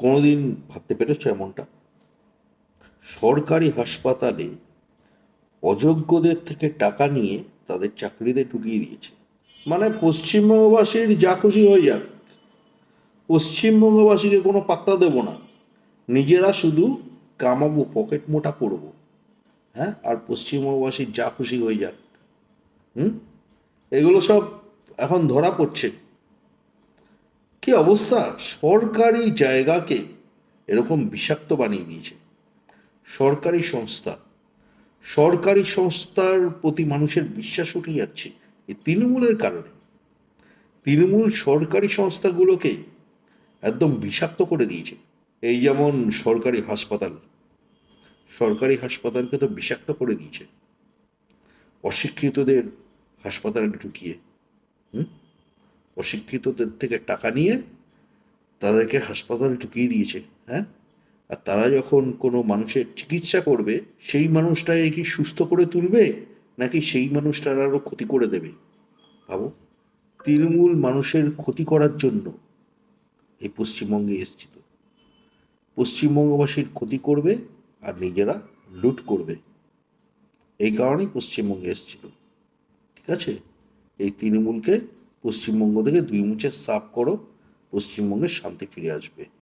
কোনোদিন ভাবতে পেরেছ এমনটা? সরকারি হাসপাতালে অযোগ্যদের থেকে টাকা নিয়ে তাদের চাকরিতে ঢুকিয়ে দিয়েছে। মানে পশ্চিমবঙ্গবাসীর যা খুশি হয়ে যাক। পশ্চিমবঙ্গবাসীকে কোনো পাত্তা দেব না। নিজেরা শুধু কামাবো, পকেট মোটা করব। হ্যাঁ? আর পশ্চিমবঙ্গবাসীর যা খুশি হয়ে যাক। হুম? এগুলো সব এখন ধরা পড়ছে। কি অবস্থা সরকারি জায়গাকে এরকম বিষাক্ত বানিয়ে দিয়েছে। সরকারি সংস্থা। সরকারি সংস্থার প্রতি মানুষের বিশ্বাস উঠে যাচ্ছে এই তৃণমূলের কারণে। তৃণমূল সরকারি সংস্থাগুলোকে একদম বিষাক্ত করে দিয়েছে। এই যেমন সরকারি হাসপাতাল। সরকারি হাসপাতালকে তো বিষাক্ত করে দিয়েছে। অশিক্ষিতদের হাসপাতালে ঢুকিয়ে। হুম? অশিক্ষিতদের থেকে টাকা নিয়ে তাদেরকে হাসপাতালে ঢুকিয়ে দিয়েছে হ্যাঁ? আর তারা যখন কোনো মানুষের চিকিৎসা করবে, সেই মানুষটাকে কি সুস্থ করে তুলবে, নাকি সেই মানুষটার আরও ক্ষতি করে দেবে? ভাবো। তৃণমূল মানুষের ক্ষতি করার জন্য এই পশ্চিমবঙ্গে এসেছিল পশ্চিমবঙ্গবাসীর ক্ষতি করবে আর নিজেরা লুট করবে। এই কারণেই পশ্চিমবঙ্গে এসেছিল ঠিক আছে? এই তৃণমূলকে পশ্চিমবঙ্গ থেকে দুই মুছে সাফ করো পশ্চিমবঙ্গে শান্তি ফিরে আসবে।